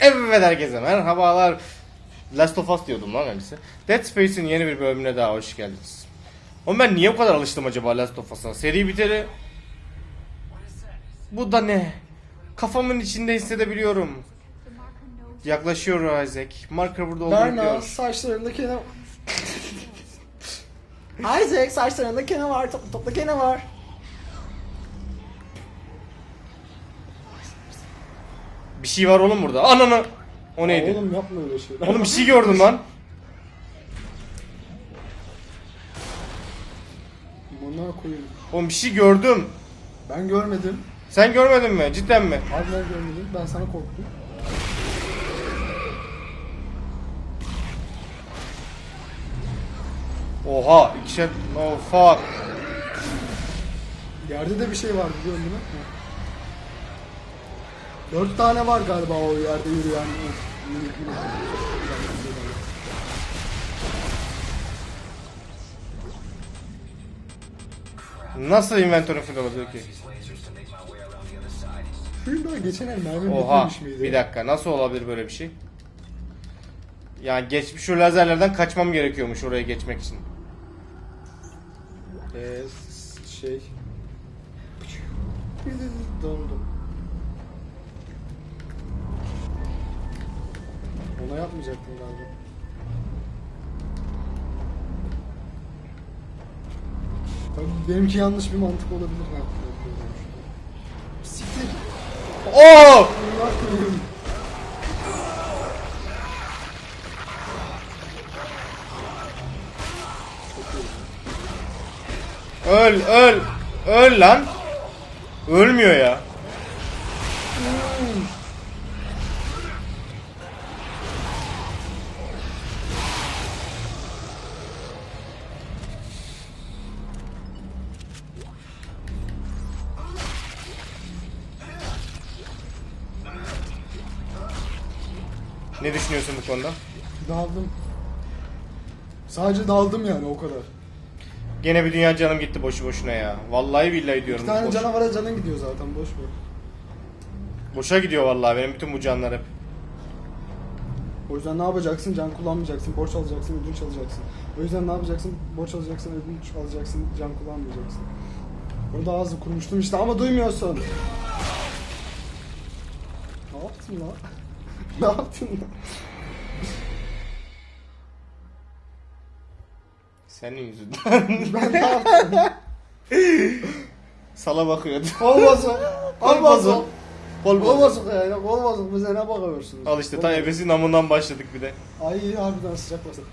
Evet herkese merhabalar. Last of Us diyordum lan öyleyse. Dead Space'in yeni bir bölümüne daha hoş geldiniz. Oğlum ben niye bu kadar alıştım acaba Last of Us'a? Seri biteri... Bu da ne? Kafamın içinde hissedebiliyorum. Yaklaşıyor Isaac. Marker burada olduğunu Berna biliyor. saçlarında kene... Isaac saçlarında kene var, top, topla kene var. Bir şey var oğlum burada. Ananı! O neydi? Oğlum yapma öyle şeyler. Oğlum bir şey gördüm lan. Buna koyayım. Oğlum bir şey gördüm. Ben görmedim. Sen görmedin mi? Cidden mi? Harbiden görmedim. Ben sana korktum. Oha ikişer... Oh fuck. Yerde de bir şey var biliyorsun değil mi? Dört tane var galiba o yerde yürüyen. Nasıl inventörün full olabilir ki? Şurada geçen el mermi Oha miydi? bir dakika nasıl olabilir böyle bir şey? Yani geçmiş şu lazerlerden kaçmam gerekiyormuş oraya geçmek için. Ee, şey... Döndüm. Ona yapmayacaktım galiba. Tabii benimki yanlış bir mantık olabilir. Ha, Siktir. Oo! Korusun. Öl öl öl lan. Ölmüyor ya. Ne düşünüyorsun bu konuda? Daldım. Sadece daldım yani o kadar. Gene bir dünya canım gitti boşu boşuna ya. Vallahi billahi diyorum. Bir tane boş- canavara canın gidiyor zaten boş ver. boşa gidiyor vallahi benim bütün bu canlar hep. O yüzden ne yapacaksın? Can kullanmayacaksın, borç alacaksın, ödünç alacaksın. O yüzden ne yapacaksın? Borç alacaksın, ödünç alacaksın, can kullanmayacaksın. Burada ağzı kurmuştum işte ama duymuyorsun. Ne yaptın lan? ne yaptın lan? Senin yüzünden. Ben ne yaptım? Sala bakıyordu. Kol bozuk. Kol bozuk. Kol yani. Bozuk. Bize ne bakıyorsunuz? Al işte Kol ta bozuk. ebesi namından başladık bir de. Ay harbiden sıcak basın.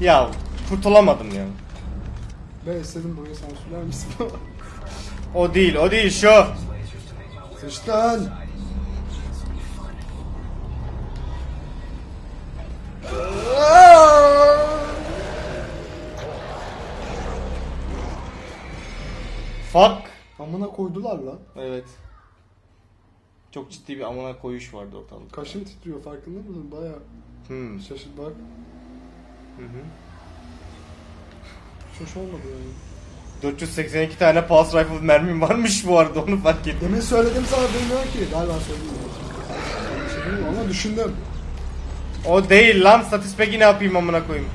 Ya kurtulamadım ya. Ben istedim burayı sansürler misin? O değil, o değil şu. Sıçtın. Fuck. Amına koydular lan. Evet. Çok ciddi bir amına koyuş vardı ortalıkta. Kaşın titriyor farkında mısın? Baya Hmm. şaşırt bak. Hı hı. Şaş olmadı yani. 482 tane pulse rifle mermim varmış bu arada onu fark ettim. Demin söyledim sana duymuyor ki. Galiba söyledim. Söyledim Ama düşündüm. O değil lan status peki ne yapayım amına koyayım.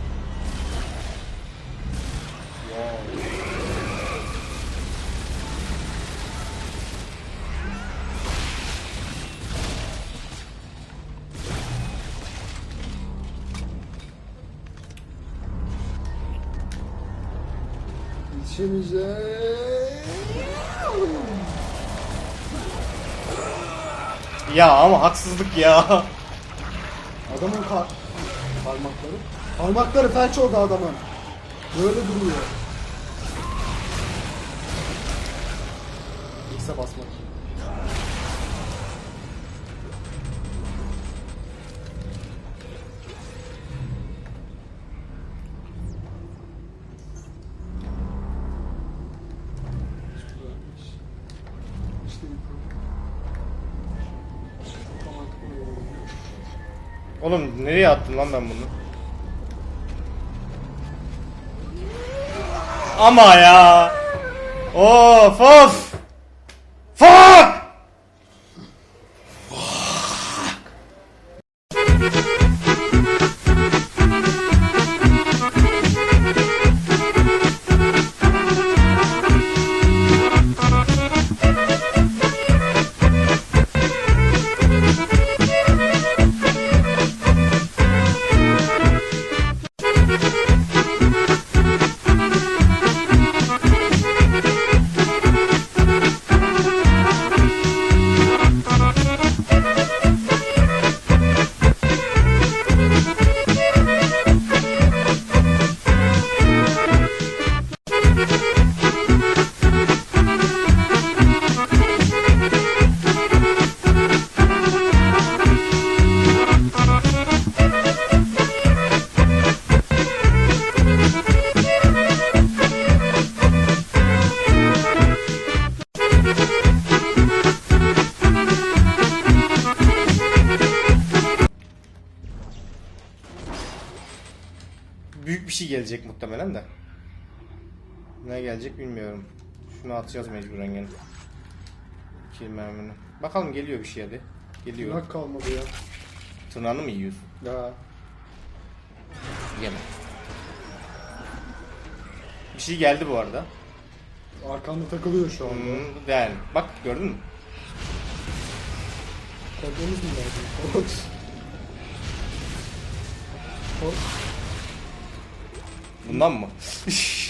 Yetişemeyeceğim. Ya ama haksızlık ya. Adamın kar parmakları. Parmakları felç oldu adamın. Böyle duruyor. X'e basmak. Oğlum nereye attım lan ben bunu? Ama ya. Of of. Fuck. Gelecek bilmiyorum. Şunu atacağız mecburen gene. Kill mermini. Bakalım geliyor bir şey hadi. Geliyor. Bak kalmadı ya. Tırnağını mı yiyorsun? Ya. Yeme. Bir şey geldi bu arada. Arkanda takılıyor şu anda. Hmm, yani bak gördün mü? Korkmamız mı lazım? Kork. Kork. Bundan mı?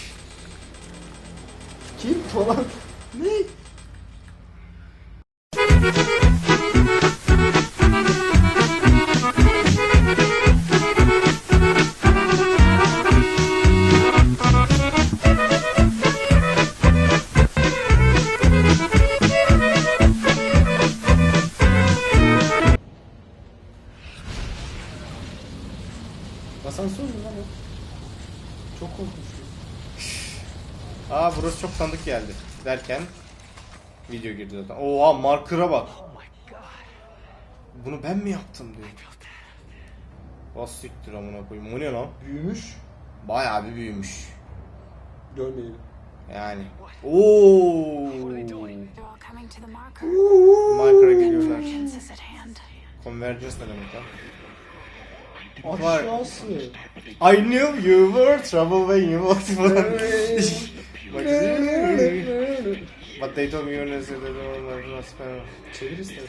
Kim falan? Ne? Tanıdık geldi. Derken video girdi zaten. Oha marker'a bak. Bunu ben mi yaptım diyor. Bas siktir amına koyayım. O ne lan? Büyümüş. Bayağı bir büyümüş. Görmeyelim. Yani. Oo. Marker'a gidiyorlar. Convergence ne demek lan? Var. Aşağısı. I knew you were trouble when you walked falan. But they told me you were Çevir istedim.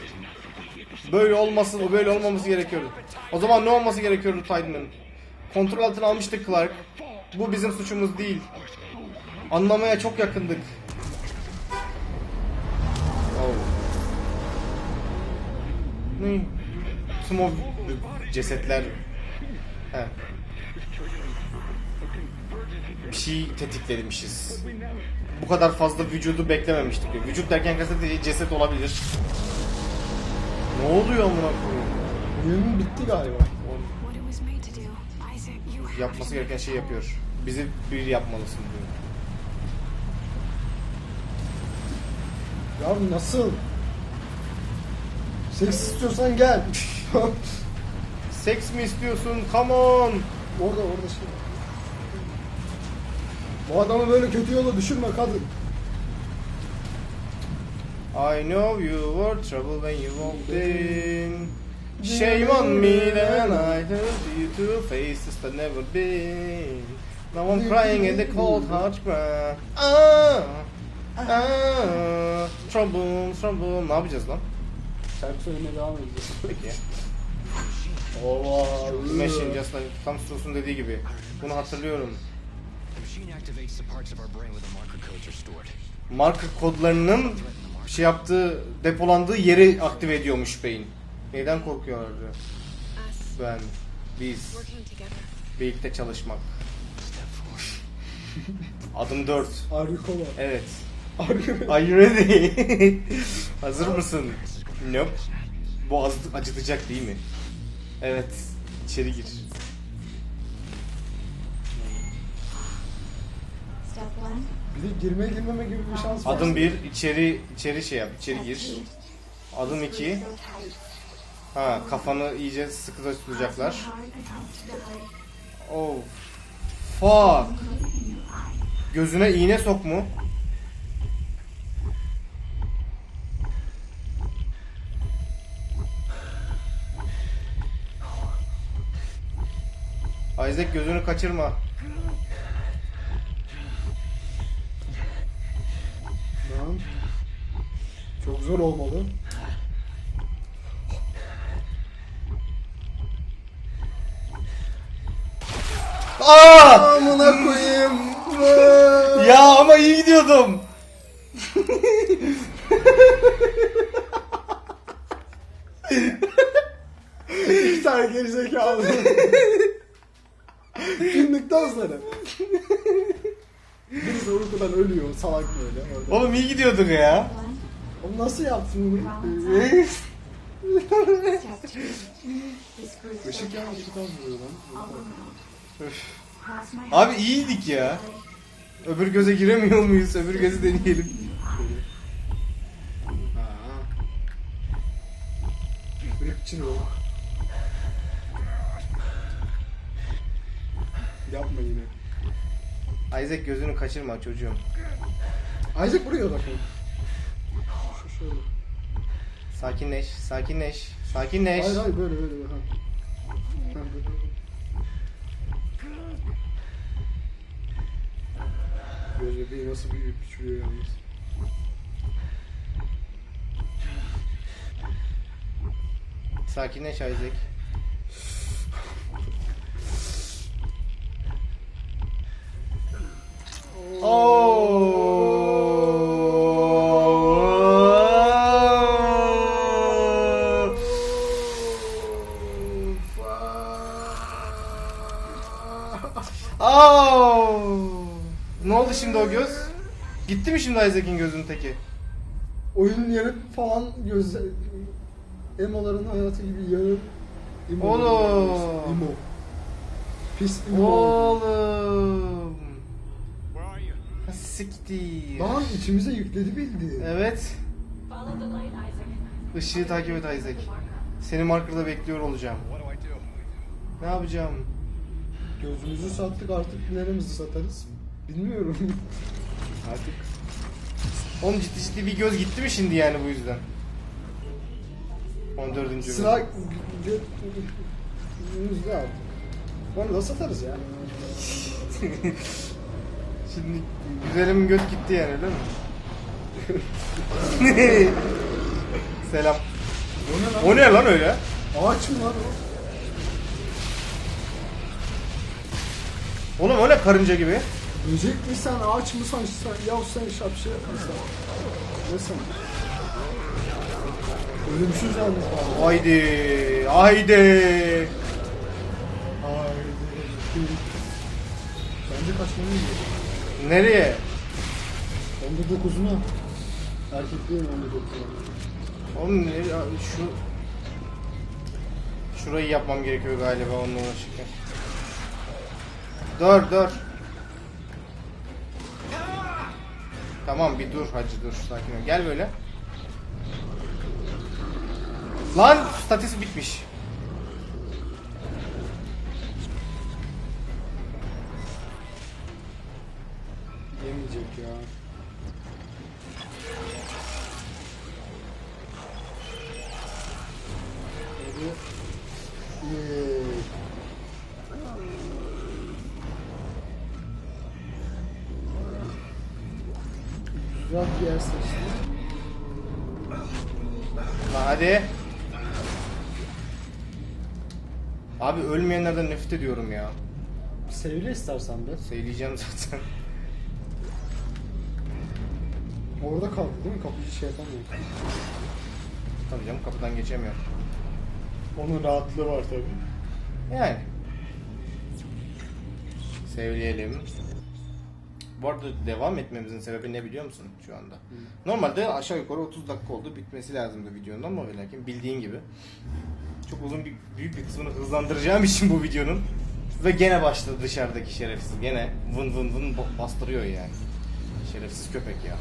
Böyle olmasın, o böyle olmaması gerekiyordu. O zaman ne olması gerekiyordu Titan'ın? Kontrol altına almıştık Clark. Bu bizim suçumuz değil. Anlamaya çok yakındık. Oh. Ne? Tüm o cesetler... He. Bir şey tetiklemişiz. Bu kadar fazla vücudu beklememiştik. Vücut derken kastettiği ceset olabilir. Ne oluyor amına koyayım? Oyun bitti galiba. Yapması gereken şey yapıyor. Bizi bir yapmalısın diyor. Ya nasıl? Seks istiyorsan gel. Seks mi istiyorsun? Come on! orada orada şey. var. Bu adamı böyle kötü yola düşürme kadın. I know you were trouble when you walked in. Shame on me that I told you to faces that never been. Now I'm crying in the cold hard ground. Ah, ah, trouble, trouble. Ne yapacağız lan? Şarkı söylemeye devam edeceğiz. Peki. Ova. Machine just like tam Strauss'un dediği gibi. Bunu hatırlıyorum. Marka kodlarının şey yaptığı depolandığı yeri aktive ediyormuş beyin. Neyden korkuyorlardı? Ben, biz, birlikte çalışmak. Adım 4. Harika var. Evet. Are you ready? Hazır mısın? Nope. Bu az- acıtacak değil mi? Evet. İçeri gir. Bir de girme girmeme gibi bir şans var. Adım 1 içeri içeri şey yap. içeri gir. Adım 2 Ha kafanı iyice sıkı tutacaklar. Oh. Fuck. Gözüne iğne sok mu? Isaac gözünü kaçırma. Lan. Çok zor olmalı. Aa! Amına koyayım. Ya ama iyi gidiyordum. İki tane gerizekalı. Güldükten sonra. Uykudan ölüyor salak böyle orada. Oğlum iyi gidiyorduk ya. Oğlum nasıl yaptın bunu? Işık yanmış bir tane vuruyor lan. Abi iyiydik ya. Öbür göze giremiyor muyuz? Öbür gözü deneyelim. Ha. Irkçı o. Yapma yine. Isaac gözünü kaçırma çocuğum. Isaac buraya odaklan. Şu şöyle. Sakinleş, sakinleş, sakinleş. Hayır hayır böyle böyle. böyle. Ha. Ha, böyle. Göz bebeği nasıl büyüyüp küçülüyor yalnız. Sakinleş Isaac. Ne oldu şimdi o göz? Gitti mi şimdi Isaac'in gözünün teki? Oyunun yeri falan göz emoların hayatı gibi yarı emo. Oğlum. Emo. Pis emo. Oğlum. Where are you? Ha, Siktir. Lan içimize yükledi bildi. Evet. Işığı takip et Isaac. Seni markerda bekliyor olacağım. Ne yapacağım? Gözümüzü sattık artık neremizi satarız? Bilmiyorum. Artık. Oğlum ciddi ciddi bir göz gitti mi şimdi yani bu yüzden? 14. bölüm. Sıra gözümüzde artık. Onu da satarız ya. Şimdi güzelim göz gitti yani değil mi? Selam. O ne lan? Öyle? Ağaç mı lan o? Oğlum ne karınca gibi? Böcek mi sen, ağaç mı sen, sen ya sen şapşal mısın? Ne sen? Ölümsüz yalnız bana. Haydi. Haydi. Haydi. Bence kaçmanı yiyor. Nereye? Onda dokuzuna. Erkekliğin onda dokuzuna. Oğlum ne, şu Şurayı yapmam gerekiyor galiba onunla uğraşırken. Dur dur. Tamam bir dur hacı dur sakin ol. Gel böyle. Lan statüsü bitmiş. Abi ölmeyenlerden nefret ediyorum ya. Sevle istersen be. Söyleyeceğim zaten. Orada kaldı değil mi? Kapıcı şey yapamıyor. Tabii canım kapıdan geçemiyor. Onun rahatlığı var tabii. Yani. Sevleyelim. Bu arada devam etmemizin sebebi ne biliyor musun şu anda? Normalde aşağı yukarı 30 dakika oldu bitmesi lazımdı videonun ama ve lakin bildiğin gibi çok uzun bir büyük bir kısmını hızlandıracağım için bu videonun ve gene başladı dışarıdaki şerefsiz gene vın vın vın bastırıyor yani. Şerefsiz köpek ya.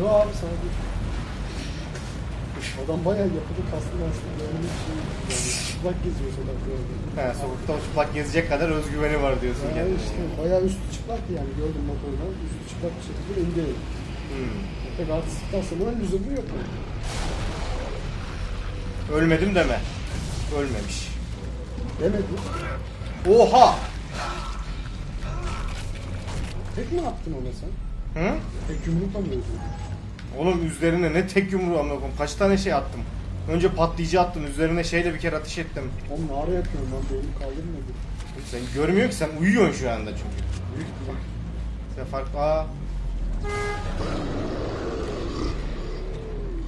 Yo abi sana bir... Adam bayağı yapılı kaslı. Öyle bir şey. Yani çıplak geziyor sokaklarda. He, sokakta o çıplak gezecek kadar özgüveni var diyorsun Yani kendine. işte bayağı üstü çıplaktı yani gördüm motordan. Üstü çıplak bir şekilde indi. Hmm. Pek artistik aslında lüzumu yok. Yani. Ölmedim deme. Ölmemiş. Demedi. Oha! Tek mi attın ona sen? Hı? Tek yumrukla mı öldün? Oğlum üzerine ne tek yumruğu amına koyayım. Kaç tane şey attım. Önce patlayıcı attım. Üzerine şeyle bir kere ateş ettim. Oğlum ne ara yapıyorum lan beynim kaldırmadı. Sen görmüyor ki sen uyuyorsun şu anda çünkü. Büyük ihtimal. Sen fark... Aa.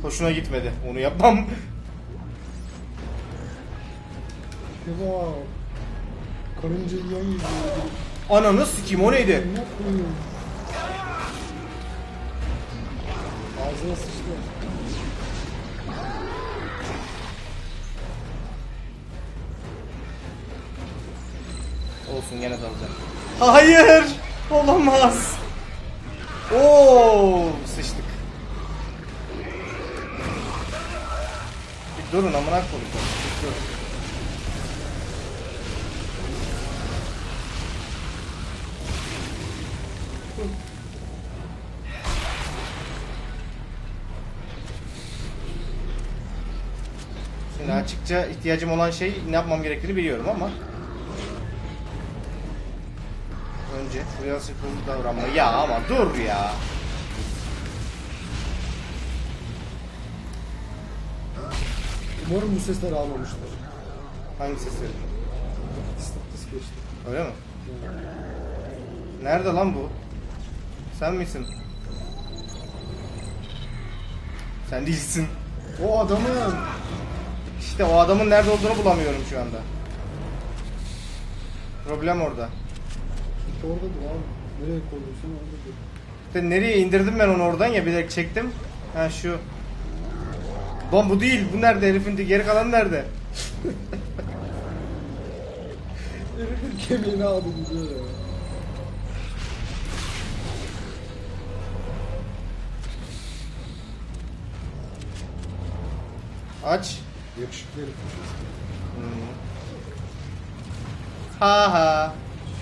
Hoşuna gitmedi. Onu yapmam. Wow. Karınca yiyen gibi. Ananı sikeyim o neydi? Ne koyuyorum? Ağzına sıçtı. Olsun gene dalacağım. Hayır! Olamaz. Oo, sıçtık. Bir durun amına koyayım. Bir açıkça ihtiyacım olan şey ne yapmam gerektiğini biliyorum ama Önce buraya sıkıldı davranma. Ya ama dur ya. Umarım bu sesleri almamışlar. Hangi sesleri? Öyle mi? Nerede lan bu? Sen misin? Sen değilsin. O adamın İşte o adamın nerede olduğunu bulamıyorum şu anda. Problem orada. İşte oradadır abi. Nereye koyduysan oradadır. İşte nereye indirdim ben onu oradan ya bilerek çektim. Ha şu. Lan bu değil. Bu nerede herifin geri kalan nerede? Herifin kemiğini aldı gidiyor ya. Aç. Yakışıklı herif. Ha ha.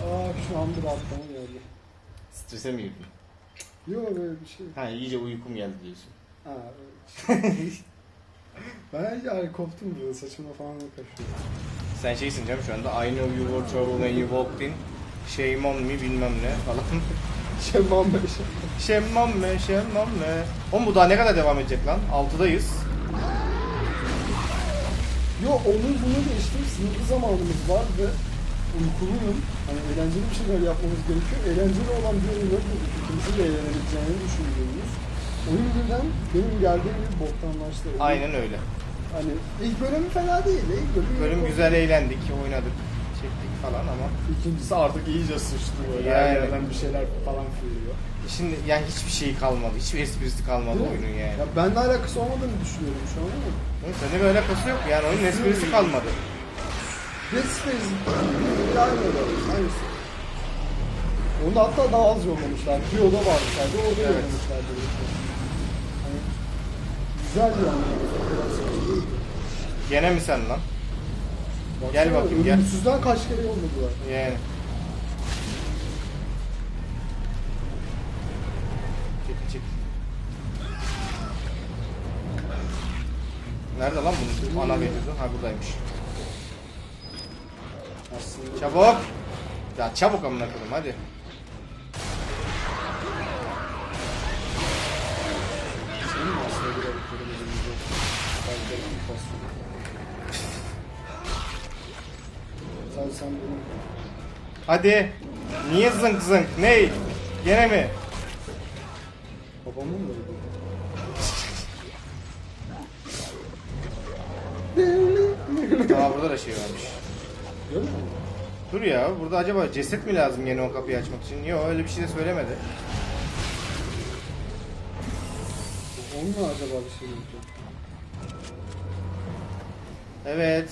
Aa şu an bir aklıma geldi. Strese mi girdin? Yok böyle bir şey. Ha iyice uykum geldi diyorsun. Ha evet. ben yani koptum böyle saçıma falan kaşıyor. Sen şeysin canım şu anda I know you were trouble when you walked in. Shame on me bilmem ne falan. Şemman Beş. Shame on me, on me. Oğlum bu daha ne kadar devam edecek lan? 6'dayız. Yo onun bunu geçtim sınırlı zamanımız var ve uykuluyum. Hani eğlenceli bir şeyler yapmamız gerekiyor. Eğlenceli olan bir oyun yok. İkimizin de eğlenebileceğini düşündüğümüz. Oyun birden benim geldiğim gibi boktanlaştı. Oyun- Aynen öyle. Hani ilk bölümü fena değil. İlk bölüm, Bölüm güzel eğlendik, oynadık, çektik falan ama. İkincisi artık iyice sıçtı böyle. Yani. Her yerden bir şeyler falan fırlıyor. Şimdi yani hiçbir şey kalmadı, hiçbir esprisi kalmadı Değil mi? oyunun yani. Ya benimle alakası olmadığını düşünüyorum şu an ama. Oğlum Seninle bir alakası yok yani oyunun esprisi kalmadı. Dead Space aynı öyle. Aynısı. Onda hatta daha az yollamışlar. Bir oda vardı sadece. Orada Evet. yollamışlar. Hani güzel değil. Gene mi sen lan? Baksana, Gel bakayım, gel. Ölümsüzden kaç kere yolladılar. Yani. Nerede lan bunun ana mevzusu? Ha buradaymış. Aslında. Çabuk. Ya çabuk amına koyayım hadi. Senin mi aslında bir alıkları elimizde? Kalpleri enflasyonu. Sen sen bunu Hadi. Niye zınk zınk? Ney? Gene mi? babamın da Aa burada da şey varmış. Görmüyor musun? Dur ya burada acaba ceset mi lazım yine o kapıyı açmak için? Yok öyle bir şey de söylemedi. Onunla acaba bir şey yapıyor? Evet.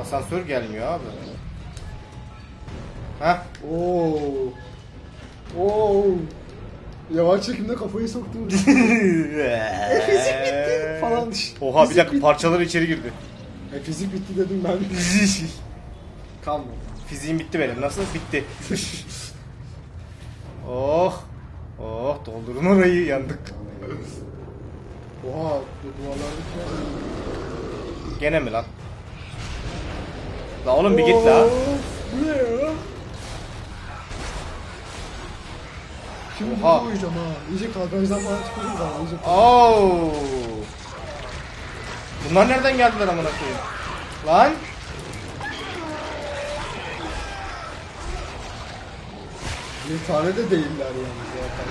Asansör gelmiyor abi. Hah. Oo. Oo. Yavaş çekimde kafayı soktum. e, fizik bitti falan. Oha bir Fizik dakika bitti. parçalar içeri girdi. E, fizik bitti dedim ben. Kalmadı. Fiziğim bitti benim. Nasıl? Bitti. oh. Oh doldurun orayı yandık. Oha bu duvarlardaki Gene mi lan? La oğlum bir git la. Bu ne ya? Şimdi Oha. uyuyacağım ha. İyice kalkanızdan falan çıkıyoruz ha. İyice Oo. Bunlar nereden geldiler amına koyayım? Lan? bir tane de değiller yani zaten.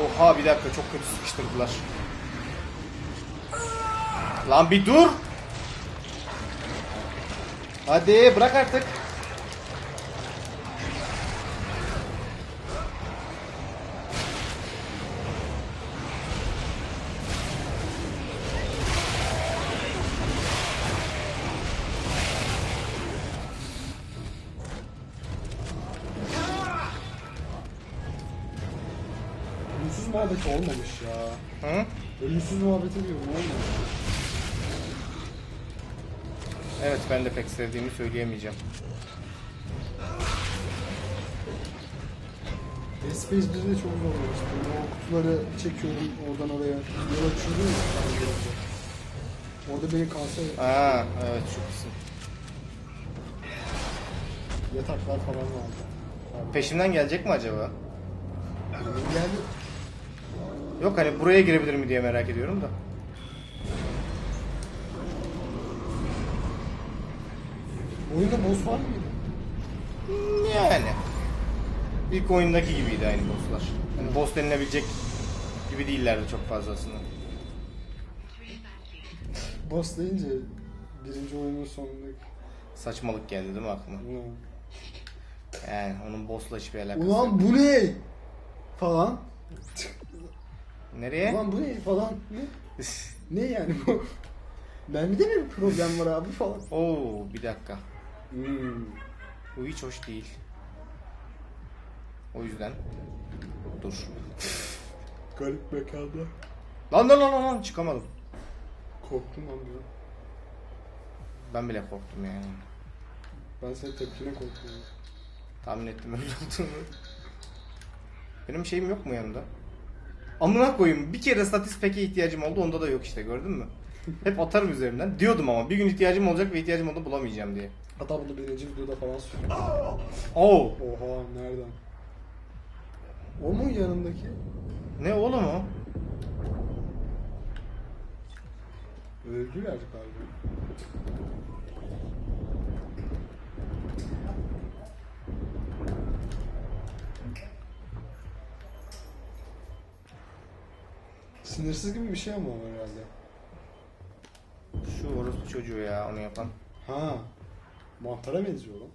Oha bir dakika çok kötü sıkıştırdılar. Lan bir dur. Hadi bırak artık. Muhabbeti olmamış ya. Hı? Ölümsüz muhabbeti diyorum olmamış. Evet ben de pek sevdiğimi söyleyemeyeceğim. Dead Space 1'de çok zor olmuştu. O kutuları çekiyorum oradan oraya. Yol açıyorum ya. ben. Orada beni kanser Aa evet çok iyisin. yataklar falan vardı. Peşimden gelecek mi acaba? Geldi. Yok hani buraya girebilir mi diye merak ediyorum da. Oyunda boss var mıydı? Yani. İlk oyundaki gibiydi aynı bosslar. Yani boss denilebilecek gibi değillerdi çok fazla aslında. Boss deyince birinci oyunun sonundaki. Saçmalık geldi değil mi aklıma? Ulan, Yani onun boss'la hiçbir alakası Ulan yok. bu ne? Falan. Nereye? Ulan bu ne falan. Ne? Ne yani bu? Ben bir de mi bir problem var abi falan. Oo bir dakika. Hmm. Bu hiç hoş değil. O yüzden dur. Garip mekanda. Lan lan lan lan, çıkamadım. Korktum lan bir an. Ben bile korktum yani. Ben senin tepkine korktum. Tahmin ettim öyle olduğunu. Benim şeyim yok mu yanımda? Amına koyayım bir kere statis peke ihtiyacım oldu onda da yok işte gördün mü? Hep atarım üzerinden. Diyordum ama bir gün ihtiyacım olacak ve ihtiyacım oldu bulamayacağım diye. Hatta bunu birinci videoda falan söylüyor. Oo. Oha nereden? O mu yanındaki? Ne oğlum o? Öldüler galiba. Sinirsiz gibi bir şey ama o herhalde. Şu orospu çocuğu ya onu yapan. Ha. Mantara benziyor lan.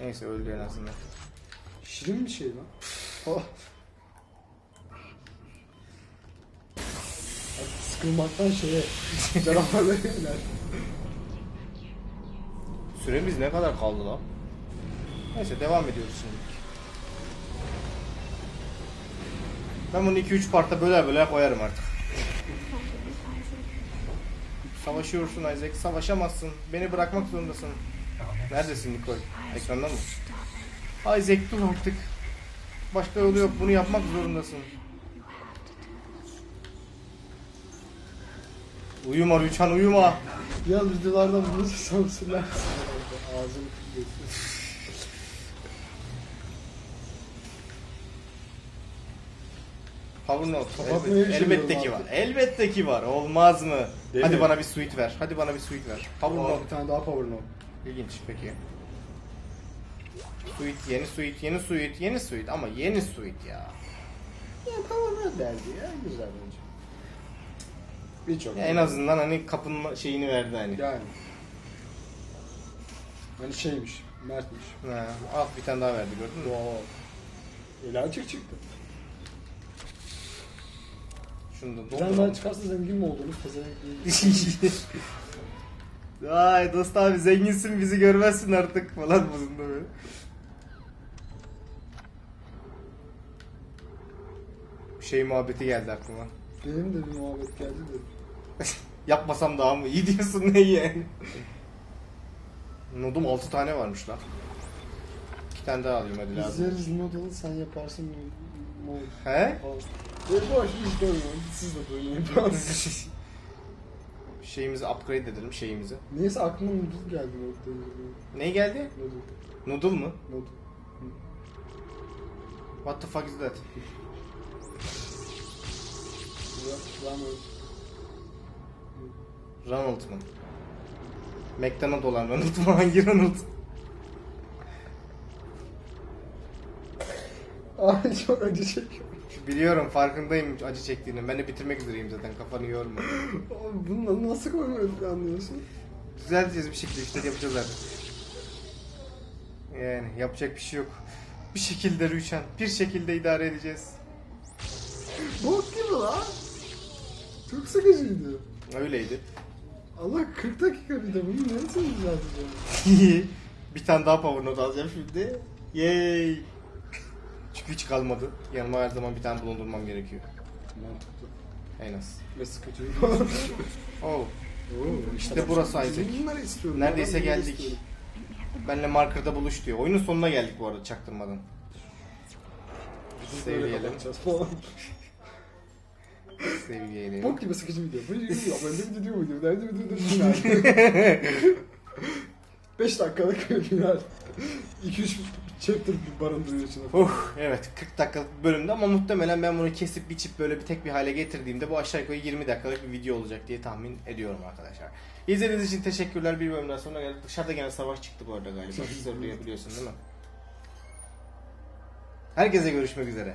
Neyse öldü en azından. Şirin bir şey lan. Oh. Sıkılmaktan şeye canavarlara yöneler. Süremiz ne kadar kaldı lan? Neyse devam ediyoruz şimdi. Ben bunu 2-3 parta böler böler koyarım artık. Savaşıyorsun Isaac, savaşamazsın. Beni bırakmak zorundasın. Neredesin Nicole? Ekranda mı? Isaac dur artık. Başka yolu yok, bunu yapmak zorundasın. Uyuma Rüçhan uyuma. Yalnız videolardan bunu sansürler misin? Kapatmayı Elbette, elbette ki var. Elbette ki var. Olmaz mı? Değil Hadi mi? bana bir suite ver. Hadi bana bir suite ver. Power Aa, Note. bir tane daha power note. İlginç peki. Suite, yeni suite, yeni suite, yeni suite ama yeni suite ya. Ya power note derdi ya. Güzel bence. Birçok. ya en azından hani kapının şeyini verdi hani. Yani. Hani şeymiş. Mertmiş. Ha, ah bir tane daha verdi gördün mü? Wow. El açık çıktı. Şunu da Bir tane daha çıkarsa zengin mi oldunuz? Ay dost abi zenginsin bizi görmezsin artık falan bozunda böyle. Şey muhabbeti geldi aklıma. Benim de bir muhabbet geldi de. Yapmasam daha mı iyi diyorsun ne yani? Nodum 6 tane varmış lan. 2 tane daha alayım hadi lazım. İzleriz noodle sen yaparsın noodle. He? E boş hiç dönmeyin. Siz de dönmeyin falan. Şeyimizi upgrade edelim şeyimizi. Neyse aklıma noodle geldi. Ne geldi? Noodle. Noodle mı? Noodle. What the fuck is that? Ronald mı? McDonald olan Ronald mı? Hangi Ronald? Ay çok acı çekiyorum. Biliyorum farkındayım acı çektiğini. Ben de bitirmek üzereyim zaten kafanı yorma. Oğlum Bunu nasıl koymayı planlıyorsun? Düzelteceğiz bir şekilde işte yapacağız artık. Yani yapacak bir şey yok. Bir şekilde Rüçhan, bir şekilde idare edeceğiz. Bok gibi lan. Çok sıkıcıydı. Öyleydi. Allah 40 dakika bir de bunu neresini düzelteceğim? bir tane daha power node alacağım şimdi. Yay! Hiç kalmadı. Yanıma her zaman bir tane bulundurmam gerekiyor. Mantıklı. En az. Ve sıkıcı. Oh. İşte burası Isaac. Bunları istiyorum. Neredeyse Ben bunları geldik. istiyorum. Benle markerda buluş diyor. Oyunun sonuna geldik bu arada çaktırmadan. Biz böyle Sevleyelim. kapatacağız falan. Sevgiyle. Bok gibi sıkıcı video. Bu video yok. Ben de video video. Nerede video dur. 5 dakikalık bir final. 2-3 chapter barındırıyor içinde. Uh, evet 40 dakikalık bir bölümde ama muhtemelen ben bunu kesip biçip böyle bir tek bir hale getirdiğimde bu aşağı yukarı 20 dakikalık bir video olacak diye tahmin ediyorum arkadaşlar. İzlediğiniz için teşekkürler. Bir bölümden sonra geldik. Dışarıda gene savaş çıktı bu arada galiba. Siz de duyabiliyorsun değil mi? Herkese görüşmek üzere.